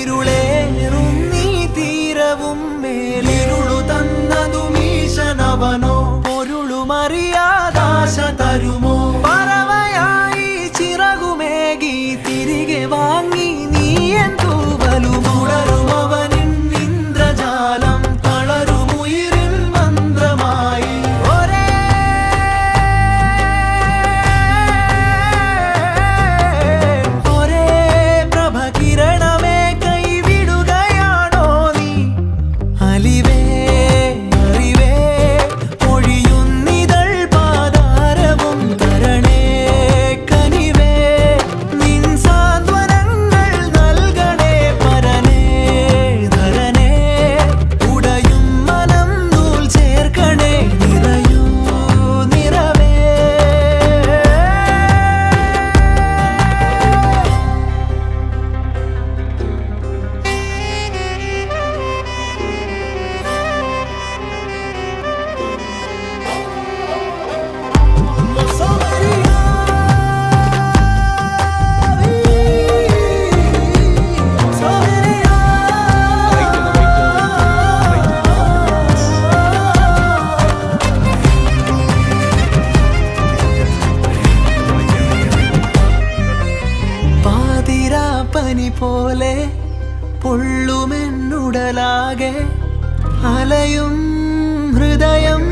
இருளே leave പനി പോലെ പൊള്ളുമെന്നുടലാകെ അലയും ഹൃദയം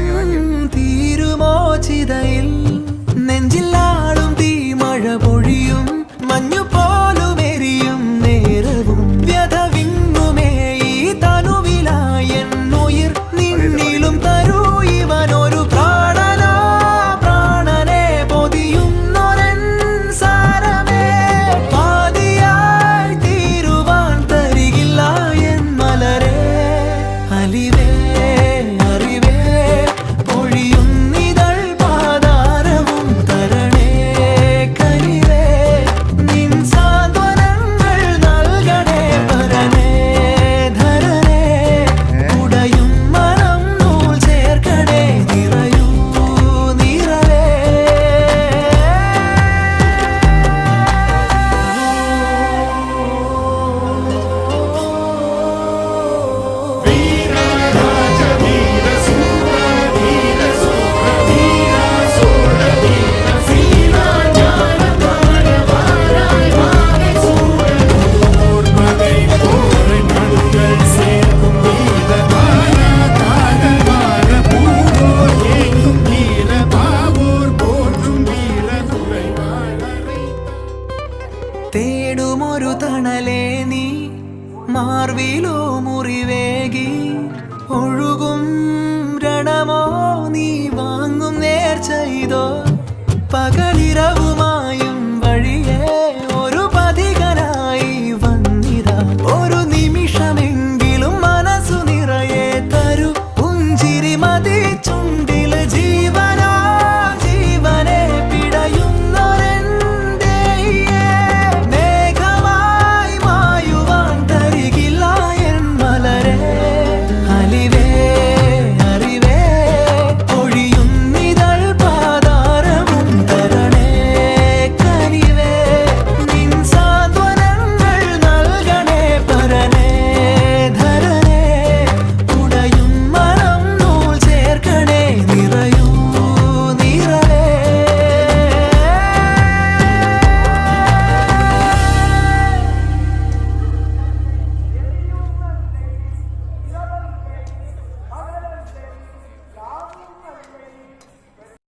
തേടുമൊരു തണലേ നീ മാർവിലോ മുറിവേകി. ഒഴുകും രണമോ നീ വാങ്ങും നേർച്ചയിതോ